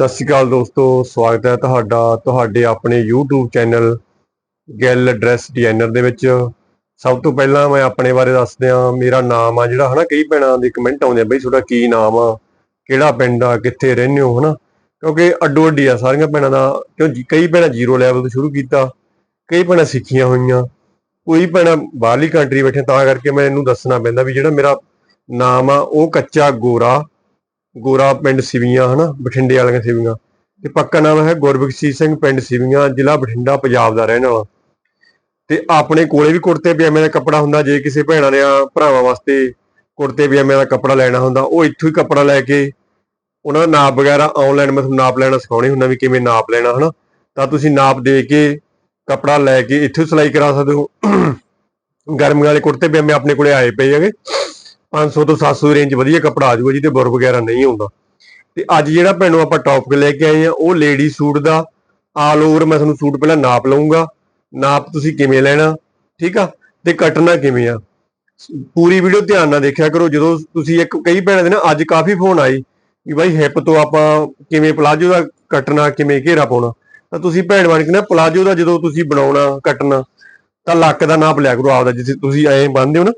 ਸਤਿ ਸ਼੍ਰੀ ਅਕਾਲ ਦੋਸਤੋ, ਸਵਾਗਤ ਹੈ ਤੁਹਾਡਾ, ਤੁਹਾਡੇ ਆਪਣੇ YouTube ਚੈਨਲ ਗੈਲ ਡਰੈਸ ਡਿਜ਼ਾਈਨਰ ਦੇ ਵਿੱਚ। ਸਭ ਤੋਂ ਪਹਿਲਾਂ ਮੈਂ ਆਪਣੇ ਬਾਰੇ ਦੱਸਦਿਆਂ ਮੇਰਾ ਨਾਮ ਆ ਜਿਹੜਾ ਹਨਾ, ਕਈ ਭੈਣਾਂ ਦੇ ਕਮੈਂਟ ਆਉਂਦੇ ਆ ਬਈ ਤੁਹਾਡਾ ਕੀ ਨਾਮ ਆ, ਕਿਹੜਾ ਪਿੰਡ ਆ, ਕਿੱਥੇ ਰਹਿੰਦੇ ਹੋ ਹਨਾ? ਕਿਉਂਕਿ ਅੱਡੋ ਅੱਡੀ ਆ ਸਾਰੀਆਂ ਭੈਣਾਂ ਦਾ, ਕਿਉਂ ਕਈ ਭੈਣਾਂ ਜ਼ੀਰੋ ਲੈਵਲ ਤੋਂ ਸ਼ੁਰੂ ਕੀਤਾ, ਕਈ ਭੈਣਾਂ ਸਿੱਖੀਆਂ ਹੋਈਆਂ। ਕੋਈ ਭੈਣਾਂ ਬਾਹਰਲੀ ਕੰਟਰੀ ਬੈਠੇ ਤਾਂ ਕਰਕੇ ਮੈਂ ਇਹਨੂੰ ਦੱਸਣਾ ਪੈਂਦਾ ਵੀ ਜਿਹੜਾ ਮੇਰਾ ਨਾਮ ਆ, ਉਹ ਕੱਚਾ ਗੋਰਾ ਗੋਰਾ ਪਿੰਡ ਸਿਵੀਆਂ, ਹਨਾ? ਬਠਿੰਡੇ ਵਾਲੀਆਂ ਸਿਵੀਆਂ। ਤੇ ਪੱਕਾ ਨਾਮ ਹੈ ਗੁਰਬਖਸ਼ੀ ਸਿੰਘ, ਪਿੰਡ ਸਿਵੀਆਂ, ਜ਼ਿਲ੍ਹਾ ਬਠਿੰਡਾ, ਪੰਜਾਬ ਦਾ ਰਹਿਣ ਵਾਲਾ। ਤੇ ਆਪਣੇ ਕੋਲੇ ਵੀ ਕੁੜਤੇ ਪਜਾਮੇ ਦਾ ਕੱਪੜਾ ਹੁੰਦਾ, ਜੇ ਕਿਸੇ ਭੈਣਾਂ ਨੇ ਭਰਾਵਾਂ ਵਾਸਤੇ ਕੁੜਤੇ ਪਜਾਮੇ ਦਾ ਕੱਪੜਾ ਲੈਣਾ ਹੁੰਦਾ, ਉਹ ਇੱਥੋਂ ਹੀ ਕੱਪੜਾ ਲੈ ਕੇ ਉਹਨਾਂ ਦਾ ਨਾਪ ਵਗੈਰਾ ਆਨਲਾਈਨ ਮੈਂ ਤੁਹਾਨੂੰ ਨਾਪ ਲੈਣਾ ਸਿਖਾਉਣੀ ਹੁੰਦਾ ਵੀ ਕਿਵੇਂ ਨਾਪ ਲੈਣਾ, ਹਨਾ? ਤਾਂ ਤੁਸੀਂ ਨਾਪ ਦੇ ਕੇ ਕੱਪੜਾ ਲੈ ਕੇ ਇੱਥੋਂ ਸਿਲਾਈ ਕਰਾ ਸਕਦੇ ਹੋ। ਗਰਮੀਆਂ ਵਾਲੇ ਕੁੜਤੇ ਪਜਾਮੇ ਆਪਣੇ ਕੋਲੇ ਆਏ ਪਏ ਹੈਗੇ। 500 ਤੋਂ 700 ਰੇਂਜ ਵਧੀਆ ਕੱਪੜਾ ਆ ਜਾਊਗਾ ਜਿਹਦੇ ਬੁਰ ਵਗੈਰਾ ਨਹੀਂ ਆਉਂਦਾ। ਤੇ ਅੱਜ ਜਿਹੜਾ ਭੈਣੋ ਆਪਾਂ ਟੌਪਿਕ ਲੈ ਕੇ ਆਏ ਆ ਉਹ ਲੇਡੀ ਸੂਟ ਦਾ ਆਲ ਓਵਰ ਮੈਂ ਤੁਹਾਨੂੰ ਸੂਟ ਪਹਿਲਾਂ ਨਾਪ ਲਵਾਂਗਾ ਨਾਪ ਤੁਸੀਂ ਕਿਵੇਂ ਲੈਣਾ, ਠੀਕ ਆ? ਤੇ ਕੱਟਣਾ ਕਿਵੇਂ ਆ? ਪੂਰੀ ਵੀਡੀਓ ਧਿਆਨ ਨਾਲ ਦੇਖਿਆ ਕਰੋ, ਜਦੋਂ ਤੁਸੀਂ ਇੱਕ ਕਈ ਭੈਣਾਂ ਦੇ ਨਾ ਅੱਜ ਕਾਫੀ ਫੋਨ ਆਈ ਵੀ ਬਾਈ ਹਿੱਪ ਤੋਂ ਆਪਾਂ ਕਿਵੇਂ ਪਲਾਜੋ ਦਾ ਕੱਟਣਾ, ਕਿਵੇਂ ਘੇਰਾ ਪਾਉਣਾ। ਤਾਂ ਤੁਸੀਂ ਭੈਣ ਬਣ ਕੇ ਨਾ ਪਲਾਜੋ ਦਾ ਜਦੋਂ ਤੁਸੀਂ ਬਣਾਉਣਾ, ਕੱਟਣਾ, ਤਾਂ ਲੱਕ ਦਾ ਨਾਪ ਲਿਆ ਕਰੋ ਆਪਦਾ ਜਿੱਥੇ ਤੁਸੀਂ ਐਂ ਬੰਨਦੇ ਹੋ ਨਾ।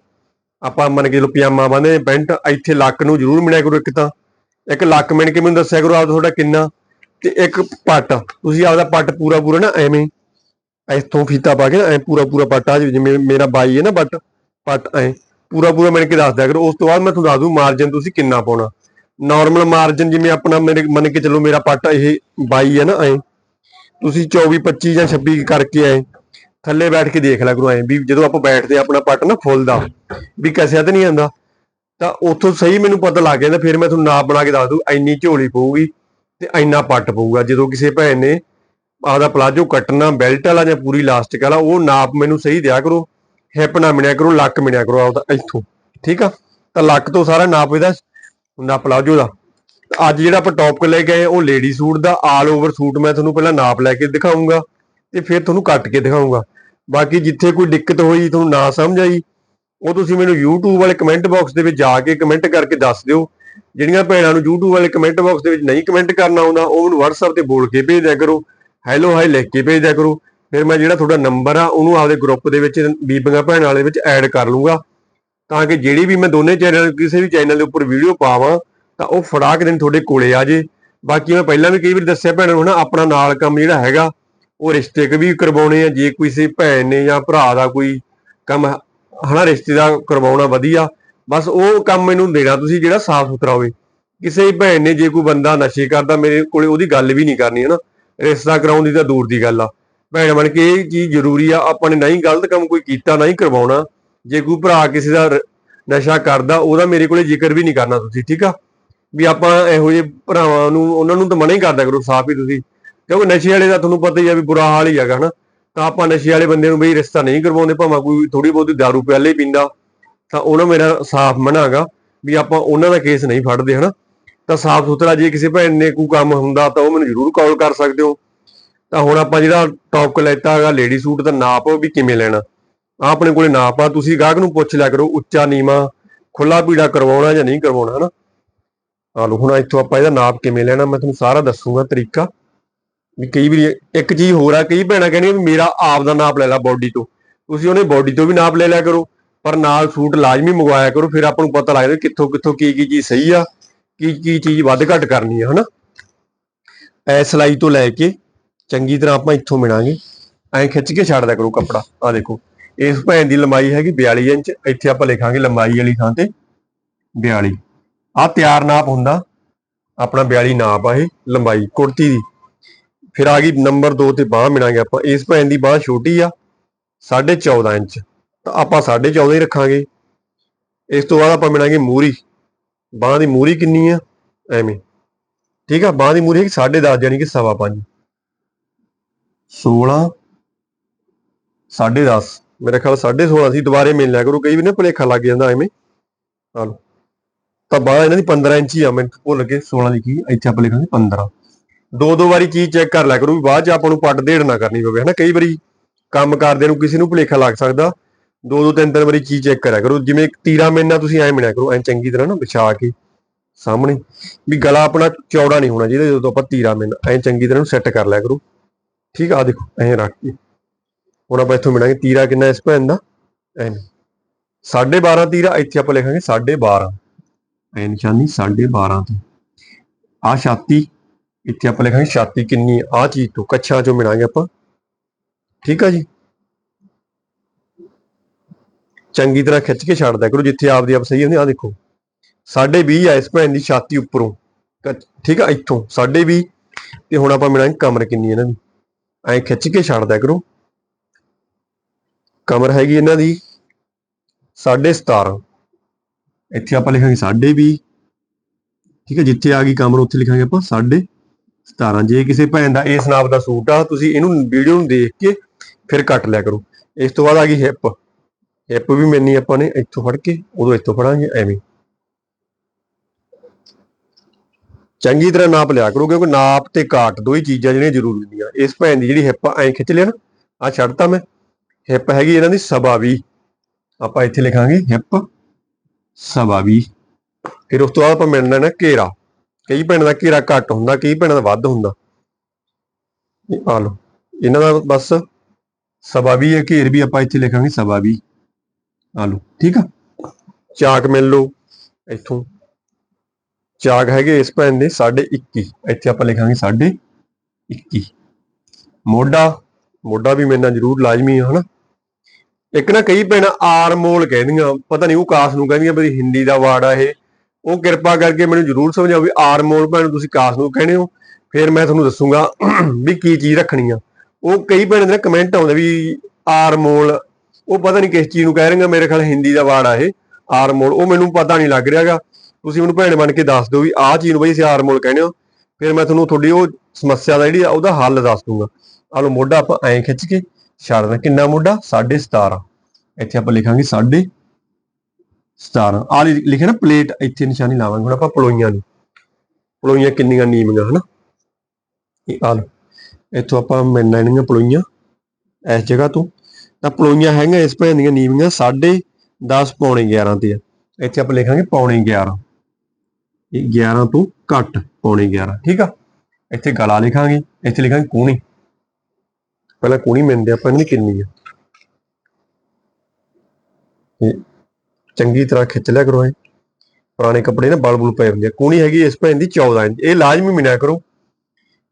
ਆਪਾਂ ਮੰਨ ਕੇ ਚਲੋ ਪਜਾਮਾ ਬੰਨਦੇ ਪੈਂਟ ਇੱਥੇ ਲੱਕ ਨੂੰ ਜ਼ਰੂਰ ਮਿਣਿਆ ਕਰੋ ਇੱਕ ਤਾਂ। ਇੱਕ ਲੱਕ ਮਿਣ ਕੇ ਮੈਨੂੰ ਦੱਸਿਆ ਕਰੋ ਆਪ ਤੁਹਾਡਾ ਕਿੰਨਾ ਤੇ ਇੱਕ ਪੱਟ। ਤੁਸੀਂ ਆਪਦਾ ਪੱਟ ਪੂਰਾ ਪੂਰਾ ਨਾ ਐਵੇਂ ਇੱਥੋਂ ਫੀਤਾ ਪਾ ਕੇ ਐ ਪੂਰਾ ਪੂਰਾ ਪੱਟ ਆ ਜਾਵੇ, ਜਿਵੇਂ ਮੇਰਾ ਬਾਈ ਹੈ ਨਾ ਬੱਟ ਪੱਟ ਐ। ਪੂਰਾ ਪੂਰਾ ਮਿਣ ਕੇ ਦੱਸ ਦਿਆ ਕਰੋ। ਉਸ ਤੋਂ ਬਾਅਦ ਮੈਂ ਤੁਹਾਨੂੰ ਦੱਸ ਦੂੰ ਮਾਰਜਨ ਤੁਸੀਂ ਕਿੰਨਾ ਪਾਉਣਾ। ਨਾਰਮਲ ਮਾਰਜਨ ਜਿਵੇਂ ਆਪਣਾ ਮੇਰੇ ਮੰਨ ਕੇ ਚੱਲੋ ਮੇਰਾ ਪੱਟ ਇਹ 22 ਹੈ ਨਾ ਐ। ਤੁਸੀਂ 24 25 ਜਾਂ 26 ਕਰਕੇ ਐ। ਥੱਲੇ ਬੈਠ ਕੇ ਦੇਖ ਲਿਆ ਕਰੋ ਐ ਵੀ ਜਦੋਂ ਆਪਾਂ ਬੈਠਦੇ ਆ, ਆਪਣਾ ਪੱਟ ਨਾ ਫੁੱਲਦਾ ਵੀ ਕਸਿਆ ਤਾਂ ਨਹੀਂ ਆਂਦਾ ਤਾਂ ਉੱਥੋਂ ਸਹੀ ਮੈਨੂੰ ਪਤਾ ਲੱਗ ਜਾਂਦਾ ਫਿਰ ਮੈਂ ਤੁਹਾਨੂੰ ਨਾਪ ਬਣਾ ਕੇ ਦੱਸ ਦੂੰ ਐਨੀ ਝੋਲੀ ਪਊਗੀ ਤੇ ਇੰਨਾ ਪੱਟ ਪਊਗਾ। ਜਦੋਂ ਕਿਸੇ ਭੈਣ ਨੇ ਆਪਦਾ ਪਲਾਜੋ ਕੱਟਣਾ ਬੈਲਟ ਵਾਲਾ ਜਾਂ ਪੂਰੀ ਇਲਾਸਟਿਕ ਵਾਲਾ ਉਹ ਨਾਪ ਮੈਨੂੰ ਸਹੀ ਦਿਆ ਕਰੋ। ਹਿੱਪ ਨਾ ਮਿਣਿਆ ਕਰੋ ਲੱਕ ਮਿਣਿਆ ਕਰੋ ਆਪਦਾ ਇੱਥੋਂ ਠੀਕ ਆ? ਤਾਂ ਲੱਕ ਤੋਂ ਸਾਰਾ ਨਾਪ ਇਹਦਾ ਹੁੰਦਾ ਪਲਾਜੋ ਦਾ। ਅੱਜ ਜਿਹੜਾ ਆਪਾਂ ਟੌਪ ਲੈ ਕੇ ਆਏ ਉਹ ਲੇਡੀ ਸੂਟ ਦਾ ਆਲ ਓਵਰ ਸੂਟ ਮੈਂ ਤੁਹਾਨੂੰ ਪਹਿਲਾਂ ਨਾਪ ਲੈ ਕੇ ਦਿਖਾਉਂਗਾ ਤੇ ਫਿਰ ਤੁਹਾਨੂੰ ਕੱਟ ਕੇ ਦਿਖਾਉਂਗਾ। ਬਾਕੀ ਜਿੱਥੇ ਕੋਈ ਦਿੱਕਤ ਹੋਈ, ਤੁਹਾਨੂੰ ਨਾ ਸਮਝ ਆਈ, ਉਹ ਤੁਸੀਂ ਮੈਨੂੰ YouTube ਵਾਲੇ ਕਮੈਂਟ ਬਾਕਸ ਦੇ ਵਿੱਚ ਜਾ ਕੇ ਕਮੈਂਟ ਕਰਕੇ ਦੱਸ ਦਿਓ। ਜਿਹੜੀਆਂ ਭੈਣਾਂ ਨੂੰ YouTube ਵਾਲੇ ਕਮੈਂਟ ਬਾਕਸ ਦੇ ਵਿੱਚ ਨਹੀਂ ਕਮੈਂਟ ਕਰਨਾ ਆਉਂਦਾ, ਉਹ ਮੈਨੂੰ WhatsApp ਤੇ ਬੋਲ ਕੇ ਭੇਜ ਦਿਆ ਕਰੋ। ਹੈਲੋ ਹਾਈ ਲਿਖ ਕੇ ਭੇਜ ਦਿਆ ਕਰੋ। ਫਿਰ ਮੈਂ ਜਿਹੜਾ ਤੁਹਾਡਾ ਨੰਬਰ ਆ, ਉਹਨੂੰ ਆਪਦੇ ਗਰੁੱਪ ਦੇ ਵਿੱਚ ਬੀਬੀਆਂ ਭੈਣਾਂ ਵਾਲੇ ਵਿੱਚ ਐਡ ਕਰ ਲੂੰਗਾ। ਤਾਂ ਕਿ ਜਿਹੜੀ ਵੀ ਮੈਂ ਦੋਨੇ ਚੈਨਲ ਕਿਸੇ ਵੀ ਚੈਨਲ ਦੇ ਉੱਪਰ ਵੀਡੀਓ ਪਾਵਾਂ, ਤਾਂ ਉਹ ਫੜਾ ਕੇ ਦਿਨ ਤੁਹਾਡੇ ਕੋਲੇ ਆ ਜੇ। ਬਾਕੀ ਮੈਂ ਪਹਿਲਾਂ ਵੀ ਕਈ ਵਾਰ ਦੱਸਿਆ ਭੈਣਾਂ ਨੂੰ ਨਾ ਆਪਣਾ ਨਾਲ ਕੰਮ ਜਿਹੜਾ ਹੈਗਾ ਉਹ ਰਿਸ਼ਤੇ ਵੀ ਕਰਵਾਉਣੇ ਆ, ਜੇ ਕਿਸੇ ਭੈਣ ਨੇ ਜਾਂ ਭਰਾ ਦਾ ਕੋਈ ਕੰਮ ਹਨਾ ਰਿਸ਼ਤੇ ਦਾ ਕਰਵਾਉਣਾ ਵਧੀਆ, ਬਸ ਉਹ ਕੰਮ ਮੈਨੂੰ ਦੇਣਾ ਤੁਸੀਂ ਜਿਹੜਾ ਸਾਫ਼ ਸੁਥਰਾ ਹੋਵੇ। ਕਿਸੇ ਭੈਣ ਨੇ ਜੇ ਕੋਈ ਬੰਦਾ ਨਸ਼ੇ ਕਰਦਾ, ਮੇਰੇ ਕੋਲੇ ਉਹਦੀ ਗੱਲ ਵੀ ਨਹੀਂ ਕਰਨੀ, ਹਨਾ। ਰਿਸ਼ਤਾ ਕਰਾਉਣ ਦੀ ਤਾਂ ਦੂਰ ਦੀ ਗੱਲ ਆ। ਭੈਣ ਬਣ ਕੇ ਇਹ ਚੀਜ਼ ਜ਼ਰੂਰੀ ਆ, ਆਪਾਂ ਨੇ ਨਹੀਂ ਗਲਤ ਕੰਮ ਕੋਈ ਕੀਤਾ, ਨਹੀਂ ਕਰਵਾਉਣਾ। ਜੇ ਕੋਈ ਭਰਾ ਕਿਸੇ ਦਾ ਨਸ਼ਾ ਕਰਦਾ, ਉਹਦਾ ਮੇਰੇ ਕੋਲੇ ਜ਼ਿਕਰ ਵੀ ਨਹੀਂ ਕਰਨਾ ਤੁਸੀਂ, ਠੀਕ ਆ? ਵੀ ਆਪਾਂ ਇਹੋ ਜਿਹੇ ਭਰਾਵਾਂ ਨੂੰ, ਉਹਨਾਂ ਨੂੰ ਤਾਂ ਮਨਾ ਹੀ ਕਰਦਾ ਕਰੋ, ਸਾਫ਼ ਹੀ ਤੁਸੀਂ। ਕਿਉਂਕਿ ਨਸ਼ੇ ਵਾਲੇ ਦਾ ਤੁਹਾਨੂੰ ਪਤਾ ਹੀ ਆ ਵੀ ਬੁਰਾ ਹਾਲ ਹੀ ਹੈਗਾ, ਹਨਾ। ਤਾਂ ਆਪਾਂ ਨਸ਼ੇ ਵਾਲੇ ਬੰਦੇ ਨੂੰ ਬਈ ਰਿਸ਼ਤਾ ਨਹੀਂ ਕਰਵਾਉਂਦੇ, ਭਾਵੇਂ ਕੋਈ ਥੋੜੀ ਬਹੁਤੀ ਦਾਰੂ ਪਹਿਲੇ ਹੀ ਪੀਂਦਾ, ਤਾਂ ਉਹਨਾਂ ਮੇਰਾ ਸਾਫ਼ ਮਨਾ ਵੀ ਆਪਾਂ ਉਹਨਾਂ ਦਾ ਕੇਸ ਨਹੀਂ ਫੜਦੇ, ਹਨਾ। ਤਾਂ ਸਾਫ਼ ਸੁਥਰਾ ਜੇ ਕਿਸੇ ਭੈਣ ਨੇ ਕੋਈ ਕੰਮ ਹੁੰਦਾ ਤਾਂ ਉਹ ਮੈਨੂੰ ਜ਼ਰੂਰ ਕਾਲ ਕਰ ਸਕਦੇ ਹੋ। ਤਾਂ ਹੁਣ ਆਪਾਂ ਜਿਹੜਾ ਟੌਪ ਲੈਤਾ ਹੈਗਾ ਲੇਡੀ ਸੂਟ ਦਾ ਨਾਪ ਵੀ ਕਿਵੇਂ ਲੈਣਾ? ਆਹ ਆਪਣੇ ਕੋਲੇ ਨਾਪ ਆ, ਤੁਸੀਂ ਗਾਹਕ ਨੂੰ ਪੁੱਛ ਲਿਆ ਕਰੋ, ਉੱਚਾ, ਨੀਵਾ ਖੁੱਲਾ ਪੀੜਾ ਕਰਵਾਉਣਾ ਜਾਂ ਨਹੀਂ ਕਰਵਾਉਣਾ, ਹਨਾ। ਆ ਲਓ, ਹੁਣ ਇੱਥੋਂ ਆਪਾਂ ਇਹਦਾ ਨਾਪ ਕਿਵੇਂ ਲੈਣਾ, ਮੈਂ ਤੁਹਾਨੂੰ ਸਾਰਾ ਦੱਸੂਗਾ ਤਰੀਕਾ। ਵੀ ਕਈ ਵਾਰੀ ਇੱਕ ਚੀਜ਼ ਹੋਰ ਆ, ਕਈ ਭੈਣਾਂ ਕਹਿੰਦੀਆਂ ਵੀ ਮੇਰਾ ਆਪ ਦਾ ਨਾਪ ਲੈ ਲੈ ਬਾਡੀ ਤੋਂ। ਤੁਸੀਂ ਉਹਨੇ ਬਾਡੀ ਤੋਂ ਵੀ ਨਾਪ ਲੈ ਲਿਆ ਕਰੋ, ਪਰ ਨਾਲ ਸੂਟ ਲਾਜ਼ਮੀ ਮੰਗਵਾਇਆ ਕਰੋ, ਫਿਰ ਆਪਾਂ ਨੂੰ ਪਤਾ ਲੱਗਦਾ ਕਿੱਥੋਂ ਕਿੱਥੋਂ ਕੀ ਕੀ ਚੀਜ਼ ਸਹੀ ਆ, ਕੀ ਕੀ ਚੀਜ਼ ਵੱਧ ਘੱਟ ਕਰਨੀ ਆ, ਹਨਾ? ਐ ਸਲਾਈ ਤੋਂ ਲੈ ਕੇ ਚੰਗੀ ਤਰ੍ਹਾਂ ਆਪਾਂ ਇੱਥੋਂ ਮਿਣਾਂਗੇ ਐਂ ਖਿੱਚ ਕੇ ਛੱਡ ਦਿਆ ਕਰੋ ਕੱਪੜਾ। ਆ ਦੇਖੋ, ਇਸ ਭੈਣ ਦੀ ਲੰਬਾਈ ਹੈਗੀ 42 ਇੰਚ, ਇੱਥੇ ਆਪਾਂ ਲਿਖਾਂਗੇ ਲੰਬਾਈ ਵਾਲੀ ਥਾਂ ਤੇ 42 ਆ ਤਿਆਰ ਨਾਪ ਹੁੰਦਾ, ਆਪਣਾ 42 ਨਾਪ ਆ ਇਹ ਲੰਬਾਈ, ਕੁੜਤੀ ਦੀ। ਫਿਰ ਆ ਗਈ ਨੰਬਰ 2 ਤੇ ਬਾਹ ਮਿਣਾਂਗੇ ਆਪਾਂ। ਇਸ ਭੈਣ ਦੀ ਬਾਹ ਛੋਟੀ ਆ 14.5 ਇੰਚ। ਤਾਂ ਆਪਾਂ 14.5 ਹੀ ਰੱਖਾਂਗੇ। ਇਸ ਤੋਂ ਬਾਅਦ ਆਪਾਂ ਮਿਣਾਂਗੇ ਮੂਰੀ। ਬਾਹ ਦੀ ਮੂਰੀ ਕਿੰਨੀ ਆ? ਐਵੇਂ। ਠੀਕ ਆ? ਬਾਹ ਦੀ ਮੂਰੀ ਹੈਗੀ 10.5 ਯਾਨੀ ਕਿ ਸਵਾ ਪੰਜ। 16 10.5 ਮੇਰੇ ਖਿਆਲ 16.5 ਸੀ। ਦੁਬਾਰੇ ਮਿਲ ਲਿਆ ਕਰੋ। ਕਈ ਵੀ ਨਾ ਭੁਲੇਖਾ ਲੱਗ ਜਾਂਦਾ ਐਵੇਂ। ਹਾਂ ਤਾਂ ਬਾਹ ਇਹਨਾਂ ਦੀ 15 ਇੰਚ ਹੀ ਆ। ਮੈਨੂੰ ਭੁੱਲ ਕੇ 16 ਕੀ? ਇੱਥੇ ਆਪਾਂ ਲਿਖਾਂਗੇ 15 ਦੋ ਦੋ ਵਾਰੀ ਚੀਜ਼ ਚੈੱਕ ਕਰ ਲਿਆ ਕਰੋ ਵੀ ਬਾਅਦ ਚ ਆਪਾਂ ਨੂੰ ਪੱਟ ਦੇੜ ਨਾ ਕਰਨੀ ਪਵੇ, ਹਨਾ? ਕਈ ਵਾਰੀ ਕੰਮ ਕਰਦੇ ਨੂੰ ਕਿਸੇ ਨੂੰ ਭੁਲੇਖਾ ਲੱਗ ਸਕਦਾ। ਦੋ ਦੋ ਤਿੰਨ ਤਿੰਨ ਵਾਰੀ ਚੀਜ਼ ਚੈੱਕ ਕਰਿਆ ਕਰੋ। ਜਿਵੇਂ ਤੀਰਾ ਮਿਲਣਾ ਤੁਸੀਂ ਐ ਮਿਲਿਆ ਕਰੋ, ਐ ਚੰਗੀ ਤਰ੍ਹਾਂ ਨਾ ਵਿਛਾ ਕੇ ਸਾਹਮਣੇ। ਵੀ ਗਲਾ ਆਪਣਾ ਚੌੜਾ ਨਹੀਂ ਹੋਣਾ ਚਾਹੀਦਾ ਜਦੋਂ ਆਪਾਂ ਤੀਰਾ ਮਿਲਣਾ ਐ ਚੰਗੀ ਤਰ੍ਹਾਂ ਨੂੰ ਸੈੱਟ ਕਰ ਲਿਆ ਕਰੋ। ਠੀਕ ਆ, ਆਹ ਦੇਖੋ, ਐਂ ਰੱਖ ਕੇ। ਹੁਣ ਆਪਾਂ ਇੱਥੋਂ ਮਿਲਾਂਗੇ ਤੀਰਾ ਕਿੰਨਾ ਇਸ ਭੈਣ ਦਾ? ਐ 12.5 ਤੀਰਾ, ਇੱਥੇ ਆਪਾਂ ਲਿਖਾਂਗੇ 12.5 ਐ ਨਿਸ਼ਾਨੀ 12.5 ਤੇ। ਆ ਛਾਤੀ ਇੱਥੇ ਆਪਾਂ ਲਿਖਾਂਗੇ ਛਾਤੀ ਕਿੰਨੀ ਆ ਚੀਜ਼ ਤੋਂ, ਕੱਛਾਂ ਚੋਂ ਮਿਲਾਂਗੇ ਆਪਾਂ। ਠੀਕ ਆ ਜੀ? ਚੰਗੀ ਤਰ੍ਹਾਂ ਖਿੱਚ ਕੇ ਛੱਡਦਾ ਕਰੋ, ਜਿੱਥੇ ਆਪਦੀ ਆਪ ਸਹੀ ਹੁੰਦੀ ਆ ਦੇਖੋ। 20 ਆ ਇਸ ਭੈਣ ਦੀ ਛਾਤੀ ਉੱਪਰੋਂ। ਕ- ਠੀਕ ਆ, ਇੱਥੋਂ 20 ਤੇ ਹੁਣ ਆਪਾਂ ਮਿਲਾਂਗੇ ਕਮਰ ਕਿੰਨੀ ਇਹਨਾਂ ਦੀ। ਐਂ ਖਿੱਚ ਕੇ ਛੱਡਦਾ ਕਰੋ। ਕਮਰ ਹੈਗੀ ਇਹਨਾਂ ਦੀ 17.5 ਇੱਥੇ ਆਪਾਂ ਲਿਖਾਂਗੇ 20 ਠੀਕ ਹੈ ਜਿੱਥੇ ਆ ਗਈ ਕਮਰ, ਉੱਥੇ ਲਿਖਾਂਗੇ ਆਪਾਂ 17.5 ਜੇ ਕਿਸੇ ਭੈਣ ਦਾ ਇਸ ਨਾਪ ਦਾ ਸੂਟ ਆ, ਤੁਸੀਂ ਇਹਨੂੰ ਵੀਡੀਓ ਨੂੰ ਦੇਖ ਕੇ ਫਿਰ ਕੱਟ ਲਿਆ ਕਰੋ। ਇਸ ਤੋਂ ਬਾਅਦ ਆ ਗਈ ਹਿੱਪ। ਹਿੱਪ ਵੀ ਮੈਨੀ ਆਪਾਂ ਨੇ, ਇੱਥੋਂ ਫੜ ਕੇ, ਉਦੋਂ ਇੱਥੋਂ ਫੜਾਂਗੇ, ਐਵੇਂ। ਚੰਗੀ ਤਰ੍ਹਾਂ ਨਾਪ ਲਿਆ ਕਰੋ, ਕਿਉਂਕਿ ਨਾਪ ਤੇ ਕਾਟ ਦੋ ਹੀ ਚੀਜ਼ਾਂ ਜਿਹੜੀਆਂ ਜ਼ਰੂਰੀ ਹੁੰਦੀਆਂ। ਇਸ ਭੈਣ ਦੀ ਜਿਹੜੀ ਹਿੱਪ ਐਂ ਖਿੱਚ ਲਿਆ ਨਾ ਆ ਛੱਡਤਾ ਮੈਂ। ਹਿੱਪ ਹੈਗੀ ਇਹਨਾਂ ਦੀ ਸਵਾ ਵੀਹ। ਆਪਾਂ ਇੱਥੇ ਲਿਖਾਂਗੇ ਹਿੱਪ ਸਵਾ ਵੀਹ। ਫਿਰ ਉਸ ਤੋਂ ਬਾਅਦ ਆਪਾਂ ਮਿਲਣਾ ਨਾ ਘੇਰਾ। ਕਈ ਭੈਣਾਂ ਦਾ ਘੇਰਾ ਘੱਟ ਹੁੰਦਾ, ਕਈ ਭੈਣਾਂ ਦਾ ਵੱਧ ਹੁੰਦਾ। ਇਹ ਆ ਲਓ, ਇਹਨਾਂ ਦਾ ਬਸ ਸਵਾ ਵੀ ਹੈ, ਘੇਰ ਵੀ ਆਪਾਂ ਇੱਥੇ ਲਿਖਾਂਗੇ ਸਵਾ ਵੀ ਆ ਲਓ, ਠੀਕ ਆ? ਚਾਕ ਮਿਲ ਲਓ, ਇੱਥੋਂ। ਚਾਕ ਹੈਗੇ ਇਸ ਭੈਣ ਦੇ 21 ਇੱਥੇ ਆਪਾਂ ਲਿਖਾਂਗੇ 21 ਮੋਢਾ ਮੋਢਾ ਵੀ ਮੇਰੇ ਨਾਲ ਜ਼ਰੂਰ ਲਾਜ਼ਮੀ ਹੈ ਹਨਾ? ਇੱਕ ਨਾ ਕਈ ਭੈਣਾਂ ਆਰਮੋਲ ਕਹਿੰਦੀਆਂ, ਪਤਾ ਨਹੀਂ ਉਹ ਕਾਸ ਨੂੰ ਕਹਿੰਦੀਆਂ ਵੀ ਹਿੰਦੀ ਦਾ ਵਰਡ ਆ ਇਹ। ਉਹ ਕਿਰਪਾ ਕਰਕੇ ਮੈਨੂੰ ਜ਼ਰੂਰ ਸਮਝਾਓ ਵੀ ਆਰਮੋਲ ਭੈਣ ਤੁਸੀਂ ਕਾਸ ਨੂੰ ਕਹਿੰਦੇ ਹੋ। ਫਿਰ ਮੈਂ ਤੁਹਾਨੂੰ ਦੱਸੂਗਾ ਵੀ ਕੀ ਚੀਜ਼ ਰੱਖਣੀ ਆ। ਉਹ ਕਈ ਭੈਣਾਂ ਦੇ ਕਮੈਂਟ ਆਉਂਦੇ ਵੀ ਆਰਮੋਲ ਉਹ ਪਤਾ ਨਹੀਂ ਕਿਸ ਚੀਜ਼ ਨੂੰ ਕਹਿ ਰਹੀਆਂ ਮੇਰੇ ਖਿਆਲ ਹਿੰਦੀ ਦਾ ਵਰਡ ਆ ਇਹ ਆਰਮੋਲ ਉਹ ਮੈਨੂੰ ਪਤਾ ਨਹੀਂ ਲੱਗ ਰਿਹਾਗਾ ਤੁਸੀਂ ਮੈਨੂੰ ਭੈਣ ਬਣ ਕੇ ਦੱਸ ਦਿਓ ਵੀ ਆਹ ਚੀਜ਼ ਨੂੰ ਬਈ ਅਸੀਂ ਆਰਮੋਲ ਕਹਿੰਦੇ ਹੋ। ਫਿਰ ਮੈਂ ਤੁਹਾਨੂੰ ਤੁਹਾਡੀ ਉਹ ਸਮੱਸਿਆ ਦਾ ਜਿਹੜੀ ਆ, ਉਹਦਾ ਹੱਲ ਦੱਸ ਦੂੰਗਾ ਆ ਲਓ ਮੋਢਾ ਆਪਾਂ ਐਂ ਖਿੱਚ ਕੇ, ਛੱਡ ਦੇਣਾ ਕਿੰਨਾ ਮੋਢਾ? 17.5 ਇੱਥੇ ਆਪਾਂ ਲਿਖਾਂਗੇ 17.5 ਆ ਲਿਖਿਆ ਨਾ ਪਲੇਟ ਇੱਥੇ ਨਿਸ਼ਾਨੀ ਲਾਵਾਂਗੇ। ਹੁਣ ਆਪਾਂ ਪਲੋਈਆਂ ਨੂੰ। ਪਲੋਈਆਂ ਕਿੰਨੀਆਂ ਨੀਵੀਆਂ, ਹਨਾ? ਇਹ ਆ ਲਓ। ਇੱਥੋਂ ਆਪਾਂ ਮਿਲਣਾ ਇਹਨੀਆਂ ਪਲੋਈਆਂ। ਇਸ ਜਗ੍ਹਾ ਤੋਂ। ਤਾਂ ਪਲੋਈਆਂ ਹੈਗੀਆਂ, ਇਸ ਭੈਣ ਦੀਆਂ ਨੀਵੀਆਂ 10.5 ਪੌਣੇ 11 ਤੇ ਆ। ਇੱਥੇ ਆਪਾਂ ਲਿਖਾਂਗੇ ਪੌਣੇ 11 ਇਹ 11 ਤੋਂ ਘੱਟ ਪੌਣੇ 11 ਠੀਕ ਆ? ਇੱਥੇ ਗਲਾ ਲਿਖਾਂਗੇ। ਇੱਥੇ ਲਿਖਾਂਗੇ ਕੂਣੀ। ਪਹਿਲਾਂ ਕੂਣੀ ਮਿਲਦੇ ਆਪਾਂ ਇਹਨਾਂ ਦੀ ਕਿੰਨੀ ਆ? ਇਹ ਚੰਗੀ ਤਰ੍ਹਾਂ ਖਿੱਚ ਲਿਆ ਕਰੋ ਇਹ। ਪੁਰਾਣੇ ਕੱਪੜੇ ਨਾ ਬਲ ਬੁਲ ਪਏ ਹੁੰਦੇ ਆ। ਕੂਣੀ ਹੈਗੀ ਇਸ ਭੈਣ ਦੀ 14 ਇੰਚ। ਇਹ ਲਾਜ਼ਮੀ ਮਿਣਿਆ ਕਰੋ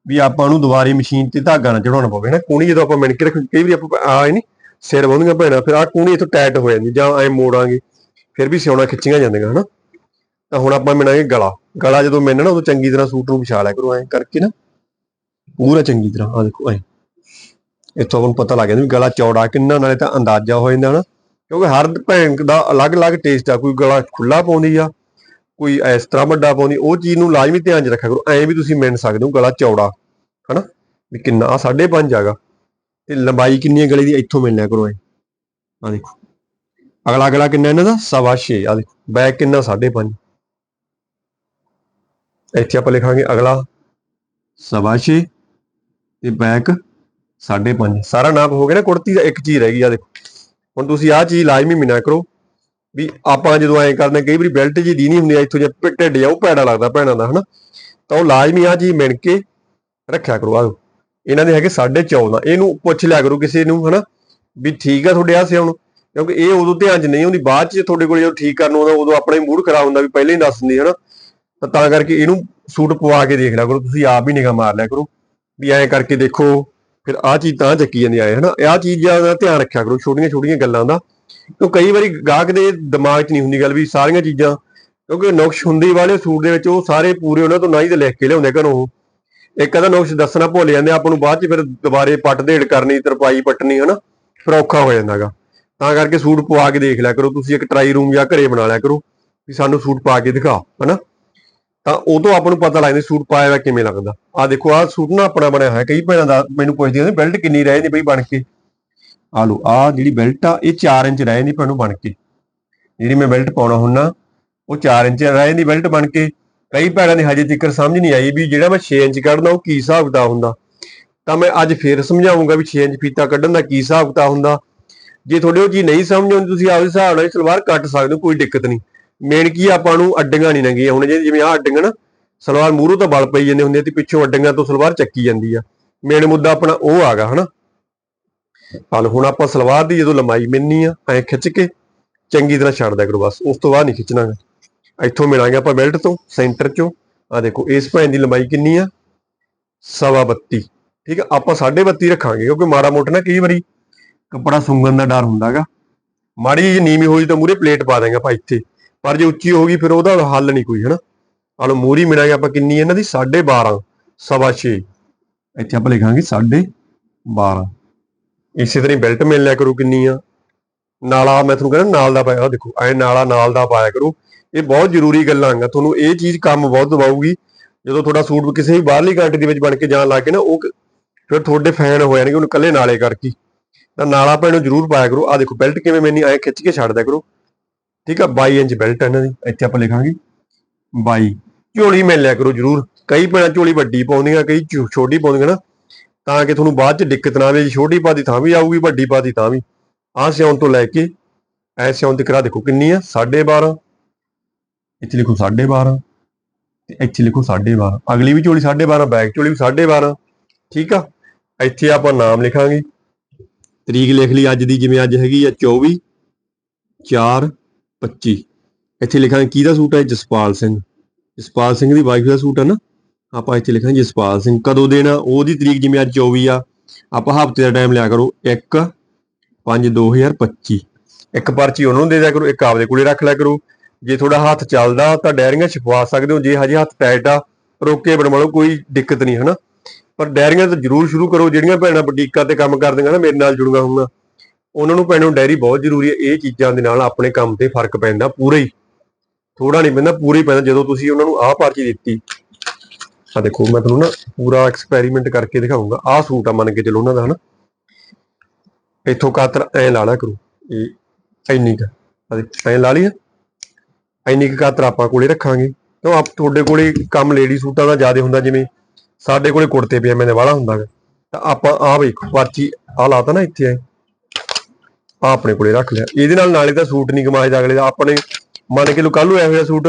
ਵੀ ਆਪਾਂ ਨੂੰ ਦੁਬਾਰੀ ਮਸ਼ੀਨ ਤੇ ਧਾਗਾ ਨਾ ਚੜਾਉਣਾ ਪਵੇ ਨਾ ਕੂਣੀ ਜਦੋਂ ਆਪਾਂ ਮਿਣ ਕੇ ਰੱਖ ਕਈ ਵਾਰੀ ਆਪਾਂ ਆਏ ਨਹੀਂ ਸਿਰ ਬੰਦੀਆਂ ਭੈਣਾਂ, ਫਿਰ ਆ ਕੂਣੀ ਇੱਥੋਂ ਟਾਈਟ ਹੋ ਜਾਂਦੀ, ਜਾਂ ਐ ਮੋੜਾਂਗੇ, ਫਿਰ ਵੀ ਸਿਉਣਾ ਖਿੱਚੀਆਂ ਜਾਂਦੀਆਂ, ਹਨਾ? ਤਾਂ ਹੁਣ ਆਪਾਂ ਮਿਣਾਂਗੇ ਗਲਾ। ਗਲਾ ਜਦੋਂ ਮਿਣਨਾ, ਉਦੋਂ ਚੰਗੀ ਤਰ੍ਹਾਂ ਸੂਟ ਨੂੰ ਵਿਛਾ ਲਿਆ ਕਰੋ, ਐ ਕਰਕੇ ਨਾ। ਪੂਰਾ ਚੰਗੀ ਤਰ੍ਹਾਂ ਆ ਦੇਖੋ, ਐ। ਇਥੋਂ ਆਪਾਂ ਨੂੰ ਪਤਾ ਲੱਗ ਜਾਂਦਾ ਵੀ ਗਲਾ ਚੌੜਾ ਕਿੰਨਾ, ਨਾਲੇ ਤਾਂ ਅੰਦਾਜ਼ਾ ਹੋ ਜਾਂਦਾ, ਹਨਾ? ਕਿਉਂਕਿ ਹਰ ਭੈਣ ਦਾ ਅਲੱਗ-ਅਲੱਗ ਟੇਸਟ ਆ, ਕੋਈ ਗਲਾ ਖੁੱਲਾ ਪਾਉਂਦੀ ਆ, ਕੋਈ ਇਸ ਤਰ੍ਹਾਂ ਵੱਡਾ ਪਾਉਂਦੀ, ਉਹ ਚੀਜ਼ ਨੂੰ ਲਾਜ਼ਮੀ ਧਿਆਨ 'ਚ ਰੱਖਿਆ ਕਰੋ, ਐਂ ਵੀ ਤੁਸੀਂ ਮਿਣ ਸਕਦੇ ਹੋ ਗਲਾ ਚੌੜਾ, ਹਨਾ? ਵੀ ਕਿੰਨਾ 5.5 ਹੈਗਾ, ਤੇ ਲੰਬਾਈ ਕਿੰਨੀ ਹੈ ਗਲੇ ਦੀ, ਇੱਥੋਂ ਮਿਲਣਾ ਕਰੋ ਐ। ਆ ਦੇਖੋ। ਅਗਲਾ ਅਗਲਾ ਕਿੰਨਾ ਇਹਨਾਂ ਦਾ? ਸਵਾ 6 ਆ ਦੇਖੋ, ਬੈਕ ਕਿੰਨਾ? 5.5 ਇੱਥੇ ਆਪਾਂ ਲਿਖਾਂਗੇ ਅਗਲਾ, ਸਵਾ 6 ਤੇ ਬੈਕ 5.5 ਸਾਰਾ ਨਾਪ ਹੋ ਗਿਆ ਨਾ ਕੁੜਤੀ ਦਾ, ਇੱਕ ਚੀਜ਼ ਰਹਿ ਗਈ ਆ ਦੇਖੋ। ਹੁਣ ਤੁਸੀਂ ਆਹ ਚੀਜ਼ ਲਾਜ਼ਮੀ ਮਿਨਾ ਕਰੋ ਵੀ ਆਪਾਂ ਜਦੋਂ ਐਂ ਕਰਦੇ ਕਈ ਵਾਰੀ ਬੈਲਟ ਜੀ ਦੀ ਹੁੰਦੀ ਆ, ਇੱਥੋਂ ਜੇ ਢਿੱਡ ਜਾ ਉਹ ਭੈੜਾ ਲੱਗਦਾ ਭੈਣਾਂ ਦਾ ਹਨਾ? ਤਾਂ ਉਹ ਲਾਜ਼ਮੀ ਆ ਚੀਜ਼ ਮਿਣ ਕੇ ਰੱਖਿਆ ਕਰੋ ਆ ਇਹਨਾਂ ਦੇ ਹੈਗੇ 14.5 ਇਹਨੂੰ ਪੁੱਛ ਲਿਆ ਕਰੋ ਕਿਸੇ ਨੂੰ ਹਨਾ? ਵੀ ਠੀਕ ਆ ਤੁਹਾਡੇ ਆ ਸਿਆਉਣ ਕਿਉਂਕਿ ਇਹ ਉਦੋਂ ਧਿਆਨ 'ਚ ਨਹੀਂ ਹੁੰਦੀ ਬਾਅਦ 'ਚ ਤੁਹਾਡੇ ਕੋਲ ਜਦੋਂ ਠੀਕ ਕਰਨ ਆਉਂਦਾ ਉਦੋਂ ਆਪਣਾ ਹੀ ਮੂਡ ਖਰਾਬ ਹੁੰਦਾ ਵੀ ਪਹਿਲਾਂ ਹੀ ਦੱਸ ਦਿੰਦੀ ਹਨਾ? ਤਾਂ ਤਾਂ ਕਰਕੇ ਇਹਨੂੰ ਸੂਟ ਪਵਾ ਕੇ ਦੇਖ ਲਿਆ ਕਰੋ। ਤੁਸੀਂ ਆਪ ਹੀ ਨਿਗਾਹ ਮਾਰ ਲਿਆ ਕਰੋ। ਵੀ ਐਂ ਕਰਕੇ ਦੇਖੋ। ਫਿਰ ਆਹ ਚੀਜ਼ ਤਾਂ ਚੱਕੀ ਜਾਂਦੀ ਆਏ ਹਨਾ? ਆਹ ਚੀਜ਼ਾਂ ਦਾ ਧਿਆਨ ਰੱਖਿਆ ਕਰੋ, ਛੋਟੀਆਂ ਛੋਟੀਆਂ ਗੱਲਾਂ ਦਾ। ਕਿਉਂ ਕਈ ਵਾਰੀ ਗਾਹਕ ਦੇ ਦਿਮਾਗ 'ਚ ਨਹੀਂ ਹੁੰਦੀ ਗੱਲ ਵੀ ਸਾਰੀਆਂ ਚੀਜ਼ਾਂ, ਕਿਉਂਕਿ ਨੁਕਸ਼ ਹੁੰਦੀ ਵਾਲੇ ਸੂਟ ਦੇ ਵਿੱਚ ਉਹ ਸਾਰੇ ਪੂਰੇ ਉਹਨਾਂ ਤੋਂ ਨਾ ਹੀ ਤੇ ਲਿਖ ਕੇ ਲਿਆਉਂਦੇ ਘਰੋਂ ਉਹ। ਇੱਕ ਅਦਾ ਨੁਕਸ਼ ਦੱਸਣਾ ਭੁੱਲ ਜਾਂਦੇ ਆਪਾਂ ਨੂੰ ਬਾਅਦ 'ਚ ਫਿਰ ਦੁਬਾਰੇ ਪੱਟ ਢੇੜ ਕਰਨੀ, ਤਰਪਾਈ ਪੱਟਣੀ, ਹਨਾ? ਫਿਰ ਔਖਾ ਹੋ ਜਾਂਦਾਗਾ ਤਾਂ ਕਰਕੇ ਸੂਟ ਪਵਾ ਕੇ ਦੇਖ ਲਿਆ ਕਰੋ, ਤੁਸੀਂ ਇੱਕ ਟਰਾਈ ਰੂਮ ਜਾਂ ਘਰੇ ਬਣਾ ਲਿਆ ਕਰੋ, ਵੀ ਸਾਨੂੰ ਸੂਟ ਪਾ ਕੇ ਦਿਖਾ, ਹਨਾ? ਤਾਂ ਉਹ ਤੋਂ ਆਪਾਂ ਨੂੰ ਪਤਾ ਲੱਗਦਾ ਸੂਟ ਪਾਇਆ ਹੋਇਆ ਕਿਵੇਂ ਲੱਗਦਾ। ਆ ਦੇਖੋ, ਆਹ ਸੂਟ ਨਾ ਆਪਣਾ ਬਣਿਆ ਹੋਇਆ, ਕਈ ਭੈਣਾਂ ਦਾ ਮੈਨੂੰ ਪੁੱਛਦੀਆਂ ਨੇ, ਬੈਲਟ ਕਿੰਨੀ ਰਹਿ ਜਾਂਦੀ ਬਈ ਬਣ ਕੇ? ਆ ਲਓ ਆ ਜਿਹੜੀ ਬੈਲਟ ਆ, ਇਹ 4 ਇੰਚ ਰਹਿ ਜਾਂਦੀ ਭੈਣੂ ਬਣ ਕੇ। ਜਿਹੜੀ ਮੈਂ ਬੈਲਟ ਪਾਉਣਾ ਹੁੰਨਾ, ਉਹ 4 ਇੰਚ ਰਹਿ ਜਾਂਦੀ ਬੈਲਟ ਬਣ ਕੇ। ਕਈ ਭੈਣਾਂ ਨੇ ਹਜੇ ਤੱਕ ਸਮਝ ਨਹੀਂ ਆਈ ਵੀ ਜਿਹੜਾ ਮੈਂ 6 ਇੰਚ ਕੱਢਦਾ, ਉਹ ਕੀ ਹਿਸਾਬ ਕਿਤਾਬ ਹੁੰਦਾ। ਤਾਂ ਮੈਂ ਅੱਜ ਫੇਰ ਸਮਝਾਉਂਗਾ ਵੀ 6 ਇੰਚ ਫੀਤਾ ਕੱਢਣ ਦਾ ਕੀ ਹਿਸਾਬ ਕਿਤਾਬ ਹੁੰਦਾ। ਜੇ ਤੁਹਾਡੇ ਉਹ ਚੀਜ਼ ਨਹੀਂ ਸਮਝ ਆਉਂਦੀ, ਤੁਸੀਂ ਆਪਦੇ ਹਿਸਾਬ ਨਾਲ ਸਲਵਾਰ ਕੱਟ ਸਕਦੇ ਹੋ, ਕੋਈ ਦਿੱਕਤ ਨਹੀਂ। ਮੇਨ ਕੀ ਆਪਾਂ ਨੂੰ ਅੱਡੀਆਂ ਨਹੀਂ ਨੰਗੀਆਂ। ਹੁਣ ਜਿਵੇਂ ਆਹ ਅੱਡੀਆਂ ਨਾ, ਸਲਵਾਰ ਮੂਹਰੋਂ ਤਾਂ ਬਲ ਪਈ ਜਾਂਦੇ ਹੁੰਦੇ ਆ ਤੇ ਪਿੱਛੋਂ ਅੱਡੀਆਂ ਤੋਂ ਸਲਵਾਰ ਚੱਕੀ ਜਾਂਦੀ ਆ। ਮੇਨ ਮੁੱਦਾ ਆਪਣਾ ਉਹ ਆਗਾ, ਹਨਾ? ਹਾਲ ਹੁਣ ਆਪਾਂ ਸਲਵਾਰ ਦੀ ਜਦੋਂ ਲੰਮਾਈ ਮਿਲਣੀ ਆ, ਐ ਖਿੱਚ ਕੇ ਚੰਗੀ ਤਰ੍ਹਾਂ ਛੱਡ ਦਿਆ ਕਰੋ ਬਸ। ਉਸ ਤੋਂ ਬਾਅਦ ਨਹੀਂ ਖਿੱਚਣਾ ਇੱਥੋਂ ਮਿਲਾਂਗੇ ਆਪਾਂ ਬੈਲਟ ਤੋਂ ਸੈਂਟਰ ਚੋਂ। ਆ ਦੇਖੋ, ਇਸ ਭੈਣ ਦੀ ਲੰਬਾਈ ਕਿੰਨੀ ਆ? ਸਵਾ 32 ਠੀਕ ਆ, ਆਪਾਂ 32.5 ਰੱਖਾਂਗੇ, ਕਿਉਂਕਿ ਮਾੜਾ ਮੋਟਾ ਨਾ ਕਈ ਵਾਰੀ ਕੱਪੜਾ ਸੁੰਗਣ ਦਾ ਡਰ ਹੁੰਦਾਗਾ। ਮਾੜੀ ਜਿਹੀ ਨੀਵੀਂ ਹੋਈ ਤਾਂ ਮੂਰੇ ਪਲੇਟ ਪਾ ਦਾਂਗੇ ਆਪਾਂ ਇੱਥੇ। ਪਰ ਜੇ ਉੱਚੀ ਹੋ ਗਈ ਫਿਰ ਉਹਦਾ ਹੱਲ ਨਹੀਂ ਕੋਈ, ਹਨਾ? ਆਲੋ ਮੂਰੀ ਮਿਲਾਂਗੇ ਆਪਾਂ ਕਿੰਨੀ ਇਹਨਾਂ ਦੀ? 12.5 ਸਵਾ 6 ਇੱਥੇ ਆਪਾਂ ਲਿਖਾਂਗੇ 12.5 ਇਸੇ ਤਰ੍ਹਾਂ ਬੈਲਟ ਮਿਲ ਲਿਆ ਕਰੋ ਕਿੰਨੀ ਆ। ਨਾਲਾ, ਮੈਂ ਤੁਹਾਨੂੰ ਕਹਿੰਦਾ ਨਾਲ ਦਾ ਪਾਇਆ ਦੇਖੋ, ਐ ਨਾਲਾ ਨਾਲ ਦਾ ਪਾਇਆ ਕਰੋ। ਇਹ ਬਹੁਤ ਜ਼ਰੂਰੀ ਗੱਲਾਂ ਆ ਤੁਹਾਨੂੰ ਇਹ ਚੀਜ਼ ਕੰਮ ਬਹੁਤ ਦਵਾਊਗੀ। ਜਦੋਂ ਤੁਹਾਡਾ ਸੂਟ ਕਿਸੇ ਵੀ ਬਾਹਰਲੀ ਕੰਟਰੀ ਦੇ ਵਿੱਚ ਬਣ ਕੇ ਜਾਣ ਲੱਗ ਕੇ ਨਾ, ਉਹ ਫਿਰ ਤੁਹਾਡੇ ਫੈਨ ਹੋ ਜਾਣਗੇ ਉਹਨੂੰ ਕੱਲੇ ਨਾਲੇ ਕਰਕੇ। ਤਾਂ ਨਾਲਾ ਆਪਾਂ ਇਹਨੂੰ ਜ਼ਰੂਰ ਪਾਇਆ ਕਰੋ। ਆ ਦੇਖੋ, ਬੈਲਟ ਕਿਵੇਂ ਮੈਨੀ ਐ ਖਿੱਚ ਕੇ ਛੱਡ ਦਿਆ ਕਰੋ। ਠੀਕ ਆ 22 ਇੰਚ ਬੈਲਟ ਹੈ ਇਹਨਾਂ ਦੀ, ਇੱਥੇ ਆਪਾਂ ਲਿਖਾਂਗੇ। 22 ਝੋਲੀ ਮਿਲ ਲਿਆ ਕਰੋ ਜ਼ਰੂਰ। ਕਈ ਭੈਣਾਂ ਝੋਲੀ ਵੱਡੀ ਪਾਉਂਦੀਆਂ, ਕਈ ਛੋਟੀ ਪਾਉਂਦੀਆਂ ਨਾ। ਤਾਂ ਕਿ ਤੁਹਾਨੂੰ ਬਾਅਦ ਚ ਦਿੱਕਤ ਨਾ ਆਵੇ, ਜੇ ਛੋਟੀ ਪਾਦੀ ਤਾਂ ਵੀ ਆਊਗੀ, ਵੱਡੀ ਪਾਦੀ ਤਾਂ ਵੀ। ਆਹ ਸਿਉਣ ਤੋਂ ਲੈ ਕੇ ਐ ਸਿਉਣ ਦੀ ਆ ਦੇਖੋ ਕਿੰਨੀ ਆ 12.5 ਇੱਥੇ ਲਿਖੋ 12.5 ਤੇ ਇੱਥੇ ਲਿਖੋ 12.5 ਅਗਲੀ ਵੀ ਝੋਲੀ 12.5 ਬੈਕ ਝੋਲੀ ਵੀ 12.5 ਠੀਕ ਆ? ਇੱਥੇ ਆਪਾਂ ਨਾਮ ਲਿਖਾਂਗੇ। ਤਰੀਕ ਲਿਖ ਲਈ ਅੱਜ ਦੀ, ਜਿਵੇਂ ਅੱਜ ਹੈਗੀ ਆ 24 4 25 ਇੱਥੇ ਲਿਖਾਂਗੇ ਕਿਹਦਾ ਸੂਟ ਹੈ? ਜਸਪਾਲ ਸਿੰਘ। ਜਸਪਾਲ ਸਿੰਘ ਦੀ ਵਾਈਫ ਦਾ ਸੂਟ ਹੈ ਨਾ? ਆਪਾਂ ਇੱਥੇ ਲਿਖਾਂਗੇ ਜਸਪਾਲ ਸਿੰਘ। ਕਦੋਂ ਦੇਣਾ? ਉਹਦੀ ਤਰੀਕ ਜਿਵੇਂ ਅੱਜ 24 ਆ। ਆਪਾਂ ਹਫ਼ਤੇ ਦਾ ਟਾਈਮ ਲਿਆ ਕਰੋ। 1 5 2025 ਇੱਕ ਪਰਚੀ ਉਹਨਾਂ ਨੂੰ ਦੇ ਦਿਆ ਕਰੋ। ਇੱਕ ਆਪਦੇ ਕੋਲੇ ਰੱਖ ਲਿਆ ਕਰੋ। ਜੇ ਤੁਹਾਡਾ ਹੱਥ ਚੱਲਦਾ, ਤਾਂ ਡਾਇਰੀਆਂ ਛਪਵਾ ਸਕਦੇ ਹੋ। ਜੇ ਹਜੇ ਹੱਥ ਟਾਈਟ ਆ, ਰੋਕੇ ਬਣਵਾ ਲਓ ਕੋਈ ਦਿੱਕਤ ਨਹੀਂ, ਹਨਾ? ਪਰ ਡੈਰੀਆਂ ਤਾਂ ਜ਼ਰੂਰ ਸ਼ੁਰੂ ਕਰੋ। ਜਿਹੜੀਆਂ ਭੈਣਾਂ ਬੁਟੀਕਾਂ ਤੇ ਕੰਮ ਕਰਦੀਆਂ ਨਾ, ਮੇਰੇ ਨਾਲ ਜੁੜੀਆਂ ਹੋਊਗਾ ਉਹਨਾਂ ਨੂੰ ਭੈਣੋਂ ਡੈਰੀ ਬਹੁਤ ਜ਼ਰੂਰੀ ਹੈ, ਇਹ ਚੀਜ਼ਾਂ ਦੇ ਨਾਲ ਆਪਣੇ ਕੰਮ ਤੇ ਫ਼ਰਕ ਪੈਂਦਾ ਪੂਰਾ ਹੀ। ਥੋੜਾ ਨਹੀਂ ਪੈਂਦਾ, ਪੂਰਾ ਹੀ ਪੈਂਦਾ, ਜਦੋਂ ਤੁਸੀਂ ਉਹਨਾਂ ਨੂੰ ਆਹ ਪਰਚੀ ਦਿੱਤੀ। ਆ ਦੇਖੋ, ਮੈਂ ਤੁਹਾਨੂੰ ਨਾ ਪੂਰਾ ਐਕਸਪੈਰੀਮੈਂਟ ਕਰਕੇ ਦਿਖਾਉਂਗਾ ਆਹ ਸੂਟ ਆ ਮੰਨ ਕੇ ਚਲੋ ਉਹਨਾਂ ਦਾ, ਹਨਾ? ਇੱਥੋਂ ਕਾਤਰ ਐ ਲਾ ਲਿਆ ਕਰੋ। ਇਹ ਇੰਨੀ ਕ ਐ ਲਾ ਲਈ ਆ? ਇੰਨੀ ਕੁ ਕਾਤਰ ਆਪਾਂ ਕੋਲੇ ਰੱਖਾਂਗੇ। ਕਿਉਂ, ਆਪ ਤੁਹਾਡੇ ਕੋਲੇ ਕੰਮ ਲੇਡੀ ਸੂਟਾਂ ਦਾ ਜ਼ਿਆਦਾ ਹੁੰਦਾ, ਜਿਵੇਂ ਸਾਡੇ ਕੋਲੇ ਕੁੜਤੇ ਪਜਾਮੇ ਦੇ ਵਾਲਾ ਹੁੰਦਾ ਗਾ। ਤਾਂ ਆਪਾਂ ਆਹ ਵੇਖੋ, ਪਰਚੀ ਆਹ ਲਾਤਾ ਨਾ ਇੱਥੇ ਐ। ਆਹ ਆਪਣੇ ਕੋਲੇ ਰੱਖ ਲਿਆ। ਇਹਦੇ ਨਾਲ ਨਾਲੇ ਤਾਂ ਸੂਟ ਨਹੀਂ ਕਮਾਏ ਅਗਲੇ ਦਾ ਆਪਣੇ ਮੰਨ ਕੇ ਲੋ ਕੱਲ ਨੂੰ ਇਹੋ ਜਿਹਾ ਸੂਟ,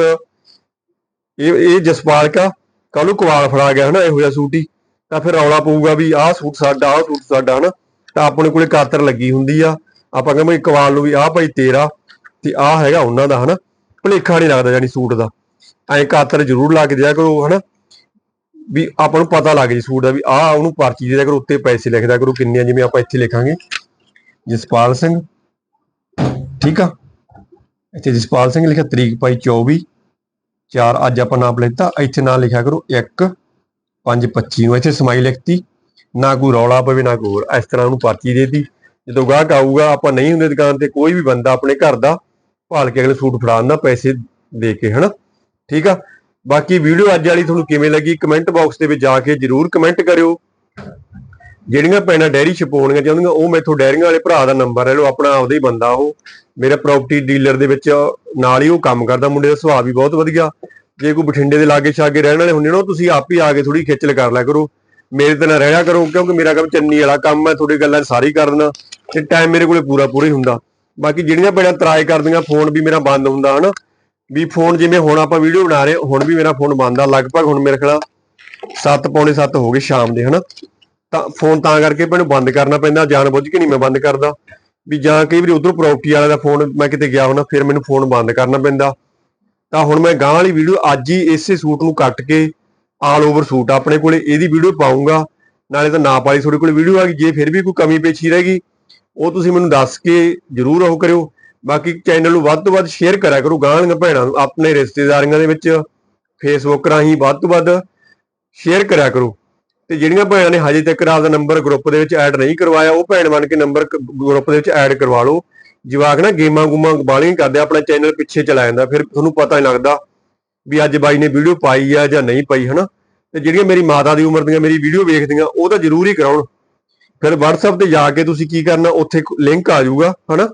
ਇਹ ਇਹ ਜਸਪਾਲ ਕਾ ਕੱਲ ਨੂੰ ਕਵਾਲ ਫੜਾ ਗਿਆ ਹਨਾ, ਇਹੋ ਜਿਹਾ ਸੂਟ ਹੀ। ਤਾਂ ਫਿਰ ਰੌਲਾ ਪਊਗਾ ਵੀ ਆਹ ਸੂਟ ਸਾਡਾ, ਆਹ ਸੂਟ ਸਾਡਾ ਹਨਾ। ਤਾਂ ਆਪਣੇ ਕੋਲੇ ਕਾਤਰ ਲੱਗੀ ਹੁੰਦੀ ਆ। ਆਪਾਂ ਕਹਿੰਦੇ ਕਵਾਲ ਨੂੰ ਵੀ ਆਹ ਭਾਈ ਤੇਰਾ ਤੇ ਆਹ ਹੈਗਾ ਉਹਨਾਂ ਦਾ ਹਨਾ। ਭੁਲੇਖਾ ਨਹੀਂ ਲੱਗਦਾ ਯਾਨੀ ਸੂਟ ਦਾ। ਐਂ ਕਾਤਰ ਜ਼ਰੂਰ ਲੱਗ ਦਿਆ ਕਰੋ ਹਨਾ। ਵੀ ਆਪਾਂ ਨੂੰ ਪਤਾ ਲੱਗ ਜੀ ਸੂਟ ਦਾ ਵੀ ਆਹ ਉਹਨੂੰ ਪਰਚੀ ਦੇ ਦਿਆ ਕਰੋ, ਉੱਤੇ ਪੈਸੇ ਲਿਖਦਾ ਕਰੋ ਕਿੰਨੇ ਜਿਵੇਂ ਆਪਾਂ ਇੱਥੇ ਲਿਖਾਂਗੇ। ਜਸਪਾਲ ਸਿੰਘ। ਠੀਕ ਆ? ਇੱਥੇ ਜਸਪਾਲ ਸਿੰਘ ਲਿਖਿਆ, ਤਰੀਕ ਪਾਈ 24 4 ਅੱਜ ਆਪਾਂ ਨਾਮ ਲੈਤਾ। ਇੱਥੇ ਨਾਂ ਲਿਖਿਆ ਕਰੋ 1 5 25 ਨੂੰ। ਇੱਥੇ ਸਮਾਈ ਲਿਖਤੀ। ਨਾ ਕੋਈ ਰੌਲਾ ਪਵੇ, ਨਾ ਕੋਈ ਹੋਰ। ਇਸ ਤਰ੍ਹਾਂ ਉਹਨੂੰ ਪਰਚੀ ਦੇਤੀ। ਜਦੋਂ ਗਾਹਕ ਆਊਗਾ, ਆਪਾਂ ਨਹੀਂ ਹੁੰਦੇ ਦੁਕਾਨ ਤੇ, ਕੋਈ ਵੀ ਬੰਦਾ ਆਪਣੇ ਘਰ ਦਾ ਭਾਲ ਕੇ ਅਗਲੇ ਸੂਟ ਫੜਾਉਣ ਦਾ ਪੈਸੇ ਦੇ ਕੇ, ਹਨਾ? ਠੀਕ ਆ? ਬਾਕੀ ਵੀਡੀਓ ਅੱਜ ਵਾਲੀ ਤੁਹਾਨੂੰ ਕਿਵੇਂ ਲੱਗੀ, ਕਮੈਂਟ ਬਾਕਸ ਦੇ ਵਿੱਚ ਜਾ ਕੇ ਜਰੂਰ ਕਮੈਂਟ ਕਰਿਓ। ਜਿਹੜੀਆਂ ਪੈਣਾ ਡੈਰੀ ਛਪਾਉਣੀਆਂ ਚਾਹੁੰਦੀਆਂ, ਉਹ ਮੈਥੋਂ ਡੈਰੀਆਂ ਵਾਲੇ ਭਰਾ ਦਾ ਨੰਬਰ ਲੈ ਲਓ, ਆਪਣਾ ਆਪਦਾ ਹੀ ਬੰਦਾ ਉਹ। ਮੇਰਾ ਪ੍ਰਾਪਰਟੀ ਡੀਲਰ ਦੇ ਵਿੱਚ ਨਾਲ ਹੀ ਉਹ ਕੰਮ ਕਰਦਾ, ਮੁੰਡੇ ਦਾ ਸੁਭਾਅ ਵੀ ਬਹੁਤ ਵਧੀਆ। ਜੇ ਕੋਈ ਬਠਿੰਡੇ ਦੇ ਲਾਗੇ ਛਾਗੇ ਰਹਿਣ ਵਾਲੇ ਹੁੰਦੇ ਨੇ, ਉਹ ਤੁਸੀਂ ਆਪ ਹੀ ਆ ਕੇ ਥੋੜੀ ਖੇਚਲ ਕਰ ਲਿਆ ਕਰੋ। ਮੇਰੇ ਤੇ ਨਾ ਰਹਿਆ ਕਰੋ, ਕਿਉਂਕਿ ਮੇਰਾ ਕੰਮ ਚੰਨੀ ਵਾਲਾ ਕੰਮ ਹੈ, ਤੁਹਾਡੀ ਗੱਲਾਂ ਸਾਰੀ ਕਰ ਦੇਣਾ ਤੇ ਟਾਈਮ ਮੇਰੇ ਕੋਲੇ ਪੂਰਾ ਪੂਰਾ ਹੀ ਹੁੰਦਾ। ਬਾਕੀ ਜਿਹੜੀਆਂ ਭੈਣਾਂ ਤਰਾਏ ਕਰਦੀਆਂ ਫੋਨ ਵੀ ਮੇਰਾ ਬੰਦ ਹੁੰਦਾ, ਹਨਾ। ਵੀ ਫੋਨ ਜਿਵੇਂ ਹੁਣ ਆਪਾਂ ਵੀਡੀਓ ਬਣਾ ਰਹੇ, ਹੁਣ ਵੀ ਮੇਰਾ ਫੋਨ ਬੰਦ ਆ, ਲਗਭਗ ਹੁਣ ਮੇਰੇ ਖਿਆਲ 7 ਪੌਣੇ 7 ਹੋ ਗਏ ਸ਼ਾਮ ਦੇ, ਹਨਾ। ਤਾਂ ਫੋਨ ਤਾਂ ਕਰਕੇ ਮੈਨੂੰ ਬੰਦ ਕਰਨਾ ਪੈਂਦਾ, ਜਾਣ ਬੁੱਝ ਕੇ ਨਹੀਂ ਮੈਂ ਬੰਦ ਕਰਦਾ। ਵੀ ਜਾਂ ਕਈ ਵਾਰੀ ਉਧਰੋਂ ਪ੍ਰਾਪਰਟੀ ਵਾਲੇ ਦਾ ਫੋਨ ਮੈਂ ਕਿਤੇ ਗਿਆ ਹੁਣਾ ਫਿਰ ਮੈਨੂੰ ਫੋਨ ਬੰਦ ਕਰਨਾ ਪੈਂਦਾ। ਤਾਂ ਹੁਣ ਮੈਂ ਗਾਂ ਵਾਲੀ ਵੀਡੀਓ ਅੱਜ ਹੀ ਇਸੇ ਸੂਟ ਨੂੰ ਕੱਟ ਕੇ ਆਲ ਓਵਰ ਸੂਟ ਆਪਣੇ ਕੋਲੇ, ਇਹਦੀ ਵੀਡੀਓ ਪਾਉਂਗਾ ਨਾਲੇ ਤਾਂ ਨਾਪ ਵਾਲੀ ਤੁਹਾਡੇ ਕੋਲੇ ਵੀਡੀਓ ਆ ਗਈ, ਜੇ ਫਿਰ ਵੀ ਕੋਈ ਕਮੀ ਪੇਸ਼ੀ ਰਹਿ ਗਈ, ਉਹ ਤੁਸੀਂ ਮੈਨੂੰ ਦੱਸ ਕੇ ਜਰੂਰ ਉਹ ਕਰਿਓ। ਬਾਕੀ ਚੈਨਲ ਨੂੰ ਵੱਧ ਤੋਂ ਵੱਧ ਸ਼ੇਅਰ ਕਰਿਆ ਕਰੋ ਗਾਂਹ ਭੈਣਾਂ ਨੂੰ, ਆਪਣੇ ਰਿਸ਼ਤੇਦਾਰੀਆਂ ਦੇ ਵਿੱਚ ਫੇਸਬੁੱਕ ਰਾਹੀਂ ਵੱਧ ਤੋਂ ਵੱਧ ਸ਼ੇਅਰ ਕਰਿਆ ਕਰੋ। ਤੇ ਜਿਹੜੀਆਂ ਭੈਣਾਂ ਨੇ ਹਜੇ ਤੱਕ ਆਪਦਾ ਨੰਬਰ ਗਰੁੱਪ ਦੇ ਵਿੱਚ ਐਡ ਨਹੀਂ ਕਰਵਾਇਆ, ਉਹ ਭੈਣ ਬਣ ਕੇ ਨੰਬਰ ਗਰੁੱਪ ਦੇ ਵਿੱਚ ਐਡ ਕਰਵਾ ਲਓ। ਜਵਾਕ ਨਾ ਗੇਮਾਂ ਗੂਮਾਂ ਬਾਲੀਆਂ ਕਰਦੇ, ਆਪਣਾ ਚੈਨਲ ਪਿੱਛੇ ਚਲਾ ਜਾਂਦਾ, ਫਿਰ ਤੁਹਾਨੂੰ ਪਤਾ ਨਹੀਂ ਲੱਗਦਾ ਵੀ ਅੱਜ ਬਾਈ ਨੇ ਵੀਡੀਓ ਪਾਈ ਆ ਜਾਂ ਨਹੀਂ ਪਾਈ, ਹਨਾ? ਤੇ ਜਿਹੜੀਆਂ ਮੇਰੀ ਮਾਤਾ ਦੀ ਉਮਰ ਦੀਆਂ ਮੇਰੀ ਵੀਡੀਓ ਵੇਖਦੀਆਂ, ਉਹ ਤਾਂ ਜ਼ਰੂਰ ਹੀ ਕਰਾਉਣ। ਫਿਰ WhatsApp ਤੇ ਜਾ ਕੇ ਤੁਸੀਂ ਕੀ ਕਰਨਾ, ਉੱਥੇ ਲਿੰਕ ਆ ਜਾਊਗਾ, ਹਨਾ?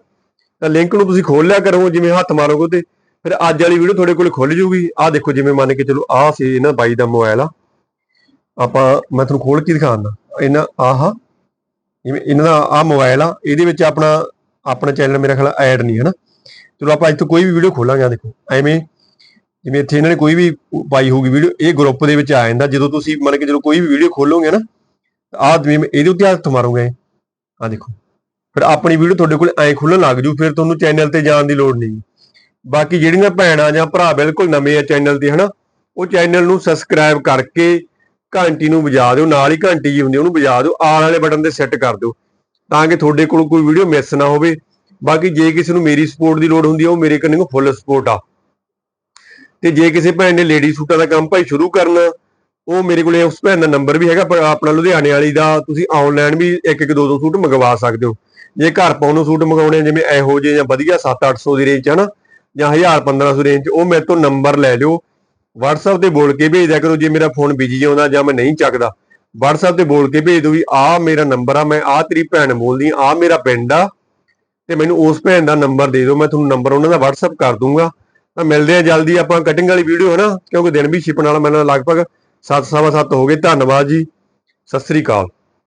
ਤਾਂ ਲਿੰਕ ਨੂੰ ਤੁਸੀਂ ਖੋਲ ਲਿਆ ਕਰੋ, ਜਿਵੇਂ ਹੱਥ ਮਾਰੋਗੇ ਤੇ। ਫਿਰ ਅੱਜ ਵਾਲੀ ਵੀਡੀਓ ਤੁਹਾਡੇ ਕੋਲ ਖੁੱਲ ਜੂਗੀ। ਆਹ ਦੇਖੋ ਜਿਵੇਂ ਮੰਨ ਕੇ ਚਲੋ, ਆਹ ਸੀ ਇਹਨਾਂ ਬਾਈ ਦਾ ਮੋਬਾਈਲ ਆ। ਆਪਾਂ ਮੈਂ ਤੁਹਾਨੂੰ ਖੋਲ ਕੇ ਦਿਖਾਉਂਦਾ ਇਹਨਾਂ ਆਹ, ਜਿਵੇਂ ਇਹਨਾਂ ਦਾ ਆਹ ਮੋਬਾਈਲ ਆ, ਇਹਦੇ ਵਿੱਚ ਆਪਣਾ ਆਪਣਾ ਚੈਨਲ ਮੇਰਾ ਖਿਆਲ ਐਡ ਨਹੀਂ ਹਨਾ ਚਲੋ ਆਪਾਂ ਇੱਥੇ ਕੋਈ ਵੀ ਵੀਡੀਓ ਖੋਲਾਂਗੇ ਆ ਦੇਖੋ। ਐਵੇਂ, ਜਿਵੇਂ ਇੱਥੇ ਇਹਨਾਂ ਨੇ ਕੋਈ ਵੀ ਪਾਈ ਹੋਊਗੀ ਵੀਡੀਓ ਇਹ ਗਰੁੱਪ ਦੇ ਵਿੱਚ ਆ ਜਾਂਦਾ। ਜਦੋਂ ਤੁਸੀਂ ਮੰਨ ਕੇ ਜਦੋਂ ਕੋਈ ਵੀ ਵੀਡੀਓ ਖੋਲੋਗੇ ਨਾ, ਆਹ ਜਿਵੇਂ ਇਹਦੇ ਉੱਤੇ ਹੱਥ ਮਾਰੋਗੇ ਆ ਦੇਖੋ। ਫਿਰ ਆਪਣੀ ਵੀਡੀਓ ਤੁਹਾਡੇ ਕੋਲ ਐਂ ਖੁੱਲਣ ਲੱਗ ਜੂ, ਫਿਰ ਤੁਹਾਨੂੰ ਚੈਨਲ ਤੇ ਜਾਣ ਦੀ ਲੋੜ ਨਹੀਂ। ਬਾਕੀ ਜਿਹੜੀਆਂ ਭੈਣਾਂ ਜਾਂ ਭਰਾ ਬਿਲਕੁਲ ਨਵੇਂ ਆ ਚੈਨਲ ਤੇ, ਹਨਾ, ਉਹ ਚੈਨਲ ਨੂੰ ਸਬਸਕ੍ਰਾਈਬ ਕਰਕੇ ਘੰਟੀ ਨੂੰ ਵਜਾ ਦਿਓ ਨਾਲ ਹੀ ਘੰਟੀ ਜੀ ਹੁੰਦੀ ਉਹਨੂੰ ਵਜਾ ਦਿਓ ਆਲ ਵਾਲੇ ਬਟਨ ਤੇ ਸੈੱਟ ਕਰ ਦਿਓ ਤਾਂ ਕਿ ਤੁਹਾਡੇ ਕੋਲ ਕੋਈ ਵੀਡੀਓ ਮਿਸ ਨਾ ਹੋਵੇ। ਬਾਕੀ ਜੇ ਕਿਸੇ ਨੂੰ ਮੇਰੀ ਸਪੋਰਟ ਦੀ ਲੋੜ ਹੁੰਦੀ ਆ ਉਹ ਮੇਰੇ ਕੰਨੇ ਫੁੱਲ ਸਪੋਰਟ ਆ। ਤੇ ਜੇ ਕਿਸੇ ਭੈਣ ਨੇ ਲੇਡੀ ਸੂਟਾਂ ਦਾ ਕੰਮ ਭਾਈ ਸ਼ੁਰੂ ਕਰਨਾ ਉਹ ਮੇਰੇ ਕੋਲੇ ਉਸ ਭੈਣ ਦਾ ਨੰਬਰ ਵੀ ਹੈਗਾ ਆਪਣਾ ਲੁਧਿਆਣੇ ਵਾਲੀ ਦਾ ਤੁਸੀਂ ਆਨਲਾਈਨ ਵੀ ਇੱਕ ਇੱਕ ਦੋ ਦੋ ਸੂਟ ਮੰਗਵਾ ਸਕਦੇ ਹੋ। ਜੇ ਘਰ ਪਾਉਣ ਨੂੰ ਸੂਟ ਮੰਗਾਉਣੇ ਆ, ਜਿਵੇਂ ਇਹੋ ਜਿਹੇ ਜਾਂ ਵਧੀਆ 7-800 ਦੀ ਰੇਂਜ 'ਚ ਹਨਾ ਜਾਂ 1000-1500 ਰੇਂਜ ਉਹ ਮੇਰੇ ਤੋਂ ਨੰਬਰ ਲੈ ਲਿਓ। WhatsApp ਤੇ ਬੋਲ ਕੇ ਭੇਜ ਦਿਆ ਕਰੋ, ਜੇ ਮੇਰਾ ਫੋਨ ਬਿਜ਼ੀ ਆਉਂਦਾ ਜਾਂ ਮੈਂ ਨਹੀਂ ਚੱਕਦਾ। WhatsApp ਤੇ ਬੋਲ ਕੇ ਭੇਜ ਦਿਓ ਵੀ, ਆਹ ਮੇਰਾ ਨੰਬਰ ਆ, ਮੈਂ ਆਹ ਤੇਰੀ ਭੈਣ ਬੋਲਦੀ ਆ ਆਹ ਮੇਰਾ ਪਿੰਡ ਆ, ਤੇ ਮੈਨੂੰ ਉਸ ਭੈਣ ਦਾ ਨੰਬਰ ਦੇ ਦਿਓ, ਮੈਂ ਤੁਹਾਨੂੰ ਨੰਬਰ ਉਹਨਾਂ ਦਾ WhatsApp ਕਰ ਦੂੰਗਾ। ਤਾਂ ਮਿਲਦੇ ਆ ਜਲਦੀ, ਆਪਾਂ ਕਟਿੰਗ ਵਾਲੀ ਵੀਡੀਓ ਹੈ ਨਾ, ਕਿਉਂਕਿ ਦਿਨ ਵੀ ਛਿਪਣ ਵਾਲਾ ਮੈਨੂੰ ਲਗਭਗ 7:30 ਹੋ ਗਏ। ਧੰਨਵਾਦ ਜੀ। ਸਤਿ ਸ੍ਰੀ ਅਕਾਲ।